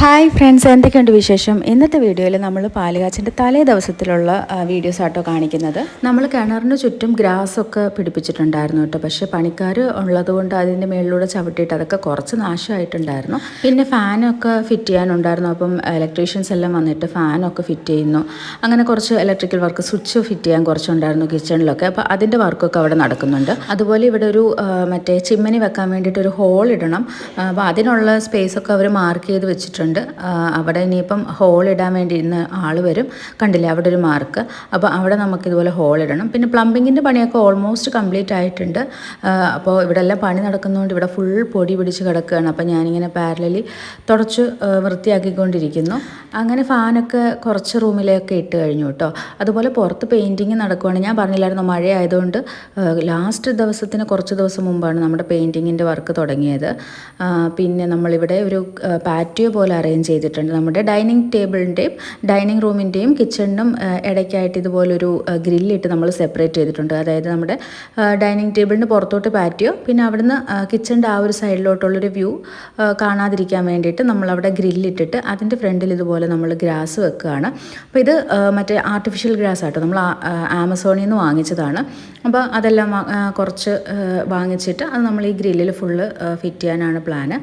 Hi friends എന്തൊക്കെയുണ്ട് വിശേഷം? ഇന്നത്തെ വീഡിയോയിൽ നമ്മൾ പാലുകാച്ചിന്റെ തലേ ദിവസത്തിലുള്ള വീഡിയോസ് ആട്ടോ കാണിക്കുന്നത്. നമ്മൾ കിണറിന് ചുറ്റും ഗ്രാസൊക്കെ പിടിപ്പിച്ചിട്ടുണ്ടായിരുന്നു കേട്ടോ. പക്ഷേ പണിക്കാർ ഉള്ളതുകൊണ്ട് അതിന്റെ മേളിലൂടെ ചവിട്ടിയിട്ട് അതൊക്കെ കുറച്ച് നാശമായിട്ടുണ്ടായിരുന്നു. പിന്നെ ഫാനൊക്കെ ഫിറ്റ് ചെയ്യാനുണ്ടായിരുന്നു. അപ്പം ഇലക്ട്രീഷ്യൻസ് എല്ലാം വന്നിട്ട് ഫാനൊക്കെ ഫിറ്റ് ചെയ്യുന്നു. അങ്ങനെ കുറച്ച് ഇലക്ട്രിക്കൽ വർക്ക് സ്വിച്ച് ഫിറ്റ് ചെയ്യാൻ കുറച്ചുണ്ടായിരുന്നു കിച്ചണിലൊക്കെ അപ്പോൾ അതിന്റെ വർക്കൊക്കെ അവിടെ നടക്കുന്നുണ്ട്. അതുപോലെ ഇവിടെ ഒരു മറ്റേ ചിമ്മനി വെക്കാൻ വേണ്ടിയിട്ട് ഒരു ഹോൾ ഇടണം അപ്പോൾ അതിനുള്ള സ്പേസൊക്കെ അവർ മാർക്ക് ചെയ്ത് വെച്ചിട്ടുണ്ട്. ആ, അവിടെ ഇനിയിപ്പം ഹോൾ ഇടാൻ വേണ്ടി ഇരുന്ന ആൾ വരും. കണ്ടില്ലേ അവിടെ ഒരു മാർക്ക് അപ്പോൾ അവിടെ നമുക്ക് ഇതുപോലെ ഹോൾ ഇടണം. പിന്നെ പ്ലംബിങ്ങിന്റെ പണിയൊക്കെ ഓൾമോസ്റ്റ് കംപ്ലീറ്റ് ആയിട്ടുണ്ട്. അപ്പോൾ ഇവിടെ എല്ലാം പണി നടക്കുന്നതുകൊണ്ട് ഇവിടെ ഫുൾ പൊടി പിടിച്ച് കിടക്കുകയാണ്. അപ്പോൾ ഞാനിങ്ങനെ പാരലലി തുടച്ച് വൃത്തിയാക്കിക്കൊണ്ടിരിക്കുന്നു. അങ്ങനെ ഫാനൊക്കെ കുറച്ച് റൂമിലേക്ക് ഇട്ട് കഴിഞ്ഞു കേട്ടോ അതുപോലെ പുറത്ത് പെയിന്റിങ് നടക്കുവാണ്. ഞാൻ പറഞ്ഞില്ലായിരുന്നു മഴ ആയതുകൊണ്ട് ലാസ്റ്റ് ദിവസത്തിന് കുറച്ച് ദിവസം മുമ്പാണ് നമ്മുടെ പെയിന്റിങ്ങിന്റെ വർക്ക് തുടങ്ങിയത്. പിന്നെ നമ്മളിവിടെ ഒരു പാറ്റിയോ പോലെ അറേഞ്ച് ചെയ്തിട്ടുണ്ട്. നമ്മുടെ ഡൈനിങ് ടേബിളിന്റെയും ഡൈനിങ് റൂമിന്റെയും കിച്ചണിനും ഇടയ്ക്കായിട്ട് ഇതുപോലൊരു ഗ്രില്ലിട്ട് നമ്മൾ സെപ്പറേറ്റ് ചെയ്തിട്ടുണ്ട്. അതായത് നമ്മുടെ ഡൈനിങ് ടേബിളിന് പുറത്തോട്ട് പാറ്റിയോ പിന്നെ അവിടുന്ന് കിച്ചണിന്റെ ആ ഒരു സൈഡിലോട്ടുള്ളൊരു വ്യൂ കാണാതിരിക്കാൻ വേണ്ടിയിട്ട് നമ്മളവിടെ ഗ്രില്ലിട്ടിട്ട് അതിന്റെ ഫ്രണ്ടിൽ ഇതുപോലെ നമ്മൾ ഗ്രാസ് വെക്കുകയാണ്. അപ്പോൾ ഇത് മറ്റേ ആർട്ടിഫിഷ്യൽ ഗ്രാസ് ആട്ടോ. നമ്മൾ ആമസോണിൽ നിന്ന് വാങ്ങിച്ചതാണ്. അപ്പോൾ അതെല്ലാം കുറച്ച് വാങ്ങിച്ചിട്ട് അത് നമ്മൾ ഈ ഗ്രില്ലിൽ ഫുള്ള് ഫിറ്റ് ചെയ്യാനാണ് പ്ലാന്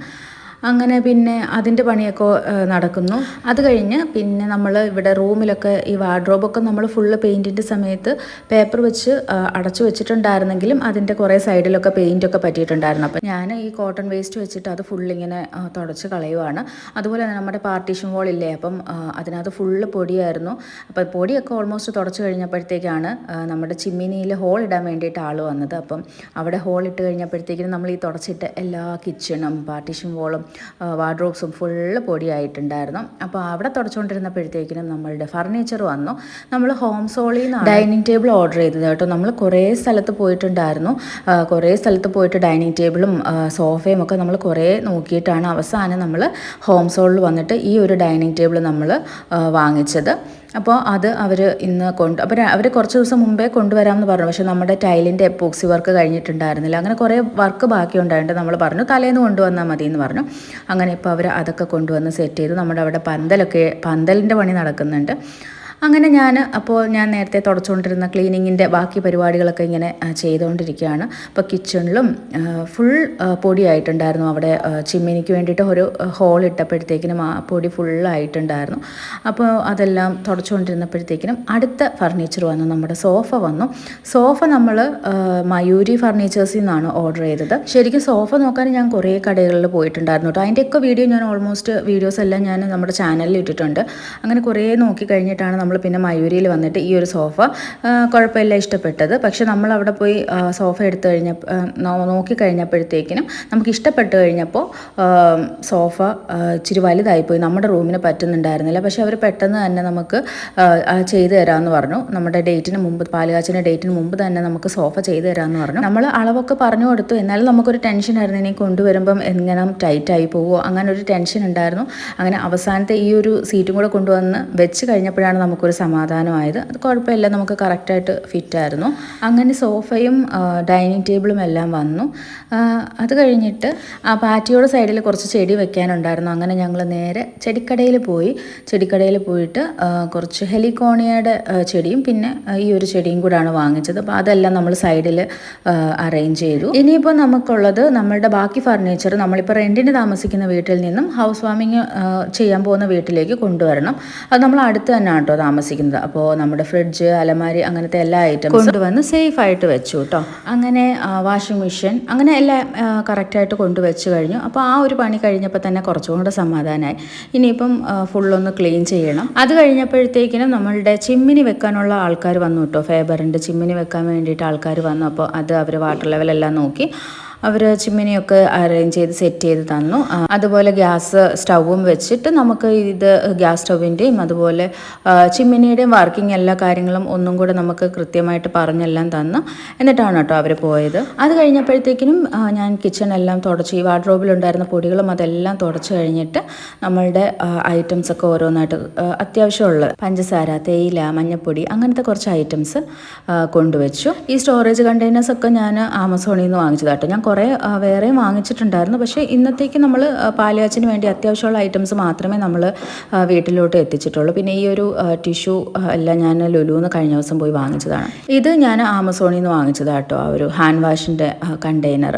അങ്ങനെ പിന്നെ അതിന്റെ പണിയൊക്കെ നടക്കുന്നു. അത് കഴിഞ്ഞ് പിന്നെ നമ്മൾ ഇവിടെ റൂമിലൊക്കെ ഈ വാർഡ്രോബൊക്കെ നമ്മൾ ഫുള്ള് പെയിന്റിന്റെ സമയത്ത് പേപ്പർ വെച്ച് അടച്ചു വെച്ചിട്ടുണ്ടായിരുന്നെങ്കിലും അതിന്റെ കുറേ സൈഡിലൊക്കെ പെയിന്റൊക്കെ പറ്റിയിട്ടുണ്ടായിരുന്നു. അപ്പം ഞാൻ ഈ കോട്ടൺ വേസ്റ്റ് വെച്ചിട്ട് അത് ഫുള്ളിങ്ങനെ തുടച്ച് കളയുവാണ്. അതുപോലെ തന്നെ നമ്മുടെ പാർട്ടീഷൻ വോളില്ലേ അപ്പം അതിനകത്ത് ഫുള്ള് പൊടിയായിരുന്നു. അപ്പോൾ പൊടിയൊക്കെ ഓൾമോസ്റ്റ് തുടച്ച് കഴിഞ്ഞപ്പോഴത്തേക്കാണ് നമ്മുടെ ചിമ്മിനിയിൽ ഹോൾ ഇടാൻ വേണ്ടിയിട്ട് ആൾ വന്നത്. അപ്പം അവിടെ ഹോൾ ഇട്ട് കഴിഞ്ഞപ്പോഴത്തേക്കിനും നമ്മൾ ഈ തുടച്ചിട്ട് എല്ലാ കിച്ചണും പാർട്ടീഷൻ വോളും വാർഡ്രോബ്സും ഫുള്ള് പൊടിയായിട്ടുണ്ടായിരുന്നു. അപ്പോൾ അവിടെ തുടച്ചുകൊണ്ടിരുന്നപ്പോഴത്തേക്കിനും നമ്മളുടെ ഫർണിച്ചർ വന്നു. നമ്മൾ ഹോം സോളിൽ നിന്ന് ഡൈനിങ് ടേബിൾ ഓർഡർ ചെയ്തത് കേട്ടോ. നമ്മൾ കുറേ സ്ഥലത്ത് പോയിട്ടുണ്ടായിരുന്നു. കുറേ സ്ഥലത്ത് പോയിട്ട് ഡൈനിങ് ടേബിളും സോഫയും ഒക്കെ നമ്മൾ കുറേ നോക്കിയിട്ടാണ് അവസാനം നമ്മൾ ഹോം സോളിൽ വന്നിട്ട് ഈ ഒരു ഡൈനിങ് ടേബിൾ നമ്മൾ വാങ്ങിച്ചത്. അപ്പോൾ അത് അവർ ഇന്ന് കൊണ്ട് അപ്പോൾ അവർ കുറച്ച് ദിവസം മുമ്പേ കൊണ്ടുവരാമെന്ന് പറഞ്ഞു. പക്ഷേ നമ്മുടെ ടൈലിന്റെ എപ്പോക്സി വർക്ക് കഴിഞ്ഞിട്ടുണ്ടായിരുന്നില്ല. അങ്ങനെ കുറേ വർക്ക് ബാക്കി ഉണ്ടായിട്ട് നമ്മൾ പറഞ്ഞു. തലേന്ന് കൊണ്ടുവന്നാൽ മതി എന്ന് പറഞ്ഞു. അങ്ങനെ ഇപ്പോൾ അവർ അതൊക്കെ കൊണ്ടുവന്ന് സെറ്റ് ചെയ്ത്. നമ്മുടെ അവിടെ പന്തലൊക്കെ പന്തലിന്റെ പണി നടക്കുന്നുണ്ട്. അങ്ങനെ ഞാൻ അപ്പോൾ ഞാൻ നേരത്തെ തുടച്ചുകൊണ്ടിരുന്ന ക്ലീനിങ്ങിന്റെ ബാക്കി പരിപാടികളൊക്കെ ഇങ്ങനെ ചെയ്തുകൊണ്ടിരിക്കുകയാണ്. അപ്പോൾ കിച്ചണിലും ഫുൾ പൊടിയായിട്ടുണ്ടായിരുന്നു. അവിടെ ചിമ്മിനിക്ക് വേണ്ടിയിട്ട് ഒരു ഹോൾ ഇട്ടപ്പോഴത്തേക്കിനും ആ പൊടി ഫുള്ളായിട്ടുണ്ടായിരുന്നു. അപ്പോൾ അതെല്ലാം തുടച്ചുകൊണ്ടിരുന്നപ്പോഴത്തേക്കിനും അടുത്ത ഫർണിച്ചർ വന്നു നമ്മുടെ സോഫ വന്നു. സോഫ നമ്മൾ മയൂരി ഫർണിച്ചേഴ്സിൽ നിന്നാണ് ഓർഡർ ചെയ്തത്. ശരിക്കും സോഫ നോക്കാൻ ഞാൻ കുറേ കടകളിൽ പോയിട്ടുണ്ടായിരുന്നു കേട്ടോ. അതിന്റെയൊക്കെ വീഡിയോ ഞാൻ ഓൾമോസ്റ്റ് വീഡിയോസ് എല്ലാം ഞാൻ നമ്മുടെ ചാനലിൽ ഇട്ടിട്ടുണ്ട്. അങ്ങനെ കുറേ നോക്കി കഴിഞ്ഞിട്ടാണ് നമ്മൾ പിന്നെ മയൂരിയിൽ വന്നിട്ട് ഈ ഒരു സോഫ കുഴപ്പമില്ല ഇഷ്ടപ്പെട്ടത്. പക്ഷെ നമ്മൾ അവിടെ പോയി സോഫ എടുത്തു കഴിഞ്ഞ നോക്കി കഴിഞ്ഞപ്പോഴത്തേക്കിനും നമുക്ക് ഇഷ്ടപ്പെട്ടു കഴിഞ്ഞപ്പോൾ സോഫ ഇച്ചിരി വലുതായിപ്പോയി നമ്മുടെ റൂമിന് പറ്റുന്നുണ്ടായിരുന്നില്ല. പക്ഷെ അവർ പെട്ടെന്ന് തന്നെ നമുക്ക് ചെയ്തു തരാമെന്ന് പറഞ്ഞു. നമ്മുടെ ഡേറ്റിന് മുമ്പ് പാലുകാച്ചിന്റെ ഡേറ്റിന് മുമ്പ് തന്നെ നമുക്ക് സോഫ ചെയ്തു തരാമെന്ന് പറഞ്ഞു. നമ്മൾ അളവൊക്കെ പറഞ്ഞു കൊടുത്തു. എന്നാലും നമുക്കൊരു ടെൻഷൻ ആയിരുന്നു. ഇനി കൊണ്ടുവരുമ്പം എങ്ങനെ ടൈറ്റായി പോവുമോ അങ്ങനെ ഒരു ടെൻഷൻ ഉണ്ടായിരുന്നു. അങ്ങനെ അവസാനത്തെ ഈ ഒരു സീറ്റും കൂടെ കൊണ്ടുവന്ന് വെച്ച് കഴിഞ്ഞപ്പോഴാണ് നമുക്കൊരു സമാധാനമായത്. അത് കുഴപ്പമില്ല നമുക്ക് കറക്റ്റായിട്ട് ഫിറ്റായിരുന്നു. അങ്ങനെ സോഫയും ഡൈനിങ് ടേബിളും എല്ലാം വന്നു. അത് കഴിഞ്ഞിട്ട് ആ പാറ്റിയോട് സൈഡിൽ കുറച്ച് ചെടി വെക്കാനുണ്ടായിരുന്നു. അങ്ങനെ ഞങ്ങൾ നേരെ ചെടിക്കടയിൽ പോയി. ചെടിക്കടയിൽ പോയിട്ട് കുറച്ച് ഹെലികോണിയയുടെ ചെടിയും പിന്നെ ഈ ഒരു ചെടിയും കൂടാണ് വാങ്ങിച്ചത്. അപ്പോൾ അതെല്ലാം നമ്മൾ സൈഡിൽ അറേഞ്ച് ചെയ്തു. ഇനിയിപ്പോൾ നമുക്കുള്ളത് നമ്മളുടെ ബാക്കി ഫർണിച്ചർ നമ്മളിപ്പോൾ റെന്റിന് താമസിക്കുന്ന വീട്ടിൽ നിന്നും ഹൗസ് വാമിങ് ചെയ്യാൻ പോകുന്ന വീട്ടിലേക്ക് കൊണ്ടുവരണം. അത് നമ്മൾ അടുത്ത് തന്നെ കേട്ടോ താമസിക്കുന്നത്. അപ്പോൾ നമ്മുടെ ഫ്രിഡ്ജ് അലമാരി അങ്ങനത്തെ എല്ലാ ഐറ്റംസ് കൊണ്ടുവന്ന് സേഫ് ആയിട്ട് വെച്ചു കേട്ടോ അങ്ങനെ വാഷിംഗ് മെഷീൻ അങ്ങനെ എല്ലാം കറക്റ്റായിട്ട് കൊണ്ടുവച്ച് കഴിഞ്ഞു. അപ്പോൾ ആ ഒരു പണി കഴിഞ്ഞപ്പോൾ തന്നെ കുറച്ചും കൂടെ സമാധാനമായി ഇനിയിപ്പം ഫുള്ളൊന്ന് ക്ലീൻ ചെയ്യണം. അത് കഴിഞ്ഞപ്പോഴത്തേക്കിനും നമ്മളുടെ ചിമ്മിനി വെക്കാനുള്ള ആൾക്കാർ വന്നു കേട്ടോ ഫേബറിന്റെ ചിമ്മിനി വെക്കാൻ വേണ്ടിയിട്ട് ആൾക്കാർ വന്നു. അപ്പോൾ അത് അവർ വാട്ടർ ലെവലെല്ലാം നോക്കി. അവർ ചിമ്മിനിയൊക്കെ അറേഞ്ച് ചെയ്ത് സെറ്റ് ചെയ്ത് തന്നു. അതുപോലെ ഗ്യാസ് സ്റ്റൗവും വെച്ചിട്ട് നമുക്ക് ഇത് ഗ്യാസ് സ്റ്റൗവിന്റെയും അതുപോലെ ചിമ്മിനിയുടെയും വർക്കിംഗ് എല്ലാ കാര്യങ്ങളും ഒന്നും കൂടെ നമുക്ക് കൃത്യമായിട്ട് പറഞ്ഞെല്ലാം തന്നു. എന്നിട്ടാണ് കേട്ടോ അവർ പോയത്. അത് കഴിഞ്ഞപ്പോഴത്തേക്കിനും ഞാൻ കിച്ചൺ എല്ലാം തുടച്ച്. ഈ വാർഡ്രോബിലുണ്ടായിരുന്ന പൊടികളും അതെല്ലാം തുടച്ചു കഴിഞ്ഞിട്ട് നമ്മളുടെ ഐറ്റംസ് ഒക്കെ ഓരോന്നായിട്ട് അത്യാവശ്യമുള്ള പഞ്ചസാര തേയില മഞ്ഞപ്പൊടി അങ്ങനത്തെ കുറച്ച് ഐറ്റംസ് കൊണ്ടുവച്ചു. ഈ സ്റ്റോറേജ് കണ്ടെയ്നേഴ്സ് ഒക്കെ ഞാൻ ആമസോണിൽ നിന്ന് വാങ്ങിച്ചതാട്ടോ ഞാൻ കുറേ വേറെ വേറെയും വാങ്ങിച്ചിട്ടുണ്ടായിരുന്നു. പക്ഷേ ഇന്നത്തേക്ക് നമ്മൾ പാലുകാച്ചിന് വേണ്ടി അത്യാവശ്യമുള്ള ഐറ്റംസ് മാത്രമേ നമ്മൾ വീട്ടിലോട്ട് എത്തിച്ചിട്ടുള്ളൂ. പിന്നെ ഈ ഒരു ടിഷ്യൂ എല്ലാം ഞാൻ ലുലുന്ന് കഴിഞ്ഞ ദിവസം പോയി വാങ്ങിച്ചതാണ്. ഇത് ഞാൻ ആമസോണിൽ നിന്ന് വാങ്ങിച്ചതാട്ടോ ആ ഒരു ഹാൻഡ് വാഷിന്റെ കണ്ടെയ്നർ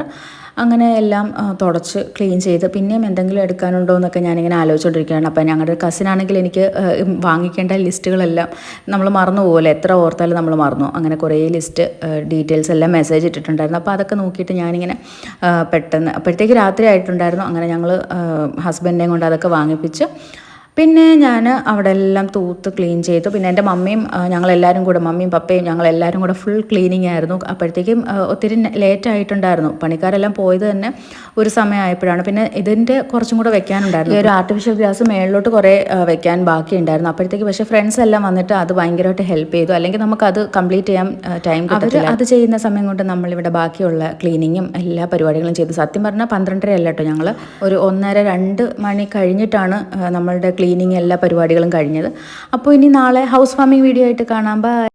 അങ്ങനെ എല്ലാം തുടച്ച് ക്ലീൻ ചെയ്ത് പിന്നെയും എന്തെങ്കിലും എടുക്കാനുണ്ടോ എന്നൊക്കെ ഞാനിങ്ങനെ ആലോചിച്ചുകൊണ്ടിരിക്കുകയാണ് അപ്പോൾ ഞങ്ങളുടെ കസിൻ ആണെങ്കിൽ എനിക്ക് വാങ്ങിക്കേണ്ട ലിസ്റ്റുകളെല്ലാം നമ്മൾ മറന്നു പോകുമല്ലോ എത്ര ഓർത്താലും നമ്മൾ മറന്നു. അങ്ങനെ കുറേ ലിസ്റ്റ് ഡീറ്റെയിൽസ് എല്ലാം മെസ്സേജ് ഇട്ടിട്ടുണ്ടായിരുന്നു. അപ്പോൾ അതൊക്കെ നോക്കിയിട്ട് ഞാനിങ്ങനെ പെട്ടെന്ന് അപ്പോഴത്തേക്ക് രാത്രി ആയിട്ടുണ്ടായിരുന്നു. അങ്ങനെ ഞങ്ങൾ ഹസ്ബൻഡിനെയും കൊണ്ട് അതൊക്കെ വാങ്ങിപ്പിച്ച് പിന്നെ ഞാൻ അവിടെ എല്ലാം തൂത്ത് ക്ലീൻ ചെയ്തു. പിന്നെ എന്റെ മമ്മിയും ഞങ്ങളെല്ലാവരും കൂടെ മമ്മിയും പപ്പയും ഞങ്ങളെല്ലാവരും കൂടെ ഫുൾ ക്ലീനിങ് ആയിരുന്നു. അപ്പോഴത്തേക്കും ഒത്തിരി ലേറ്റ് ആയിട്ടുണ്ടായിരുന്നു. പണിക്കാരെല്ലാം പോയത് തന്നെ ഒരു സമയമായപ്പോഴാണ്. പിന്നെ ഇതിന്റെ കുറച്ചും കൂടെ വെക്കാനുണ്ടായിരുന്നു. ഈ ഒരു ആർട്ടിഫിഷ്യൽ ഗ്രാസ് മേളിലോട്ട് കുറേ വെക്കാൻ ബാക്കിയുണ്ടായിരുന്നു. അപ്പോഴത്തേക്ക് പക്ഷേ ഫ്രണ്ട്സ് എല്ലാം വന്നിട്ട് അത് ഭയങ്കരമായിട്ട് ഹെൽപ്പ് ചെയ്തു. അല്ലെങ്കിൽ നമുക്കത് കംപ്ലീറ്റ് ചെയ്യാൻ ടൈം അവർ അത് ചെയ്യുന്ന സമയം കൊണ്ട് നമ്മളിവിടെ ബാക്കിയുള്ള ക്ലീനിങ്ങും എല്ലാ പരിപാടികളും ചെയ്തു. സത്യം പറഞ്ഞാൽ പന്ത്രണ്ടര അല്ല കേട്ടോ ഞങ്ങൾ ഒരു ഒന്നര രണ്ട് മണി കഴിഞ്ഞിട്ടാണ് നമ്മളുടെ നമ്മളുടെ ക്ലീനിങ് എല്ലാ പരിപാടികളും കഴിഞ്ഞത്. അപ്പോൾ ഇനി നാളെ ഹൗസ് വാമിംഗ് വീഡിയോ ആയിട്ട് കാണാം. ബൈ